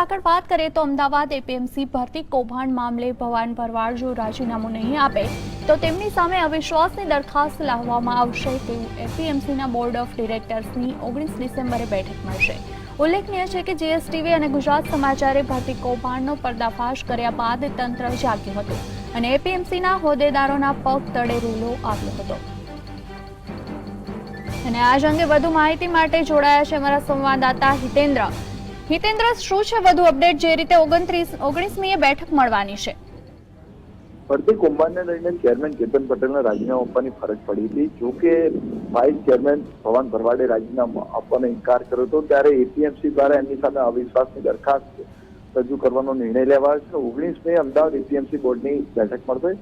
આગળ વાત કરીએ તો અમદાવાદ એપીએમસી ભરતી કૌભાંડ મામલે ભવાન ભરવાડ જો રાજીનામું નહીં આપે, તો તેમની સામે અવિશ્વાસની દરખાસ્ત લાવવામાં આવશે તેવું એપીએમસીના બોર્ડ ઓફ ડિરેક્ટર્સની ઓગણીસ ડિસેમ્બરે બેઠક મળશે. ઉલ્લેખનીય છે કે જીએસટીવી અને ગુજરાત સમાચારે ભરતી કૌભાંડનો પર્દાફાશ કર્યા બાદ તંત્ર જાગ્યું હતું અને એપીએમસીના હોદ્દેદારોના પગ તળે રૂલો આવ્યો હતો. અને આજ અંગે વધુ માહિતી માટે જોડાયા છે અમારા સંવાદદાતા હિતેન્દ્ર. હિતેન્દ્ર, શું છે વધુ અપડેટ જે રીતે ઓગણત્રીસ ઓગણીસમીએ બેઠક મળવાની છે? ફરતી કૌભાંડને લઈને ચેરમેન કેતન પટેલને રાજીનામું આપવાની ફરજ પડી હતી. જો કે વાઇસ ચેરમેન ભવાન ભરવાડે રાજીનામું આપવાનો ઇનકાર કર્યો હતો, ત્યારે એપીએમસી દ્વારા એમની સામે અવિશ્વાસની દરખાસ્ત રજૂ કરવાનો નિર્ણય લેવાયો છે. ઓગણીસ મે અમદાવાદ એપીએમસી બોર્ડની બેઠક મળશે,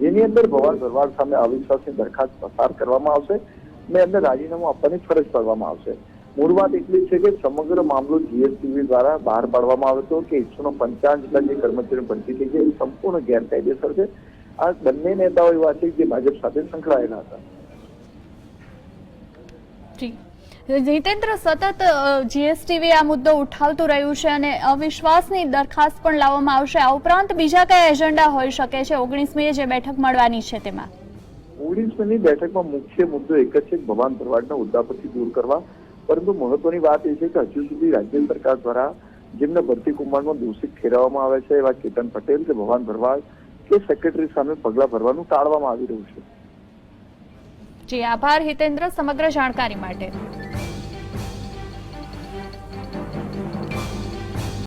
જેની અંદર ભવાન ભરવાડ સામે અવિશ્વાસની દરખાસ્ત પસાર કરવામાં આવશે અને એમને રાજીનામું આપવાની ફરજ પાડવામાં આવશે. મૂળ વાત એટલી છે કે સમગ્ર મામલો જીએસટીવી દ્વારા બહાર પાડવામાં આવ્યો હતો કે એકસો પંચાવન જેટલા જે કર્મચારીઓ ભરતી થઈ છે એ સંપૂર્ણ ગેરકાયદેસર છે. આ બંને નેતાઓ એવા છે જે ભાજપ સાથે સંકળાયેલા હતા. જીતેન્દ્ર સતત જીએસટીવી આ મુદ્દો ઉઠાવતું રહ્યું છે અને અવિશ્વાસની દરખાસ્ત પણ લાવવામાં આવશે. આ ઉપરાંત બીજા કયા એજન્ડા હોઈ શકે છે? ઓગણીસમીએ જે બેઠક મળવાની છે તેમાં. ઓગણીસમી બેઠકમાં મુખ્ય મુદ્દો એક જ છે ભવાન ભરવાડના હોદ્દા પરથી દૂર કરવા. પરંતુ મહત્વની વાત એ છે કે હજુ સુધી રાજ્ય સરકાર દ્વારા જેમને ભરતી કૌભાંડમાં દોષિત ઠેરવવામાં આવે છે, એવા કેતન પટેલ કે ભવાન ભરવાડ કે સેક્રેટરી સામે પગલાં ભરવાનું ટાળવામાં આવી રહ્યું છે. જી, આભાર હિતેન્દ્ર, સમગ્ર જાણકારી માટે.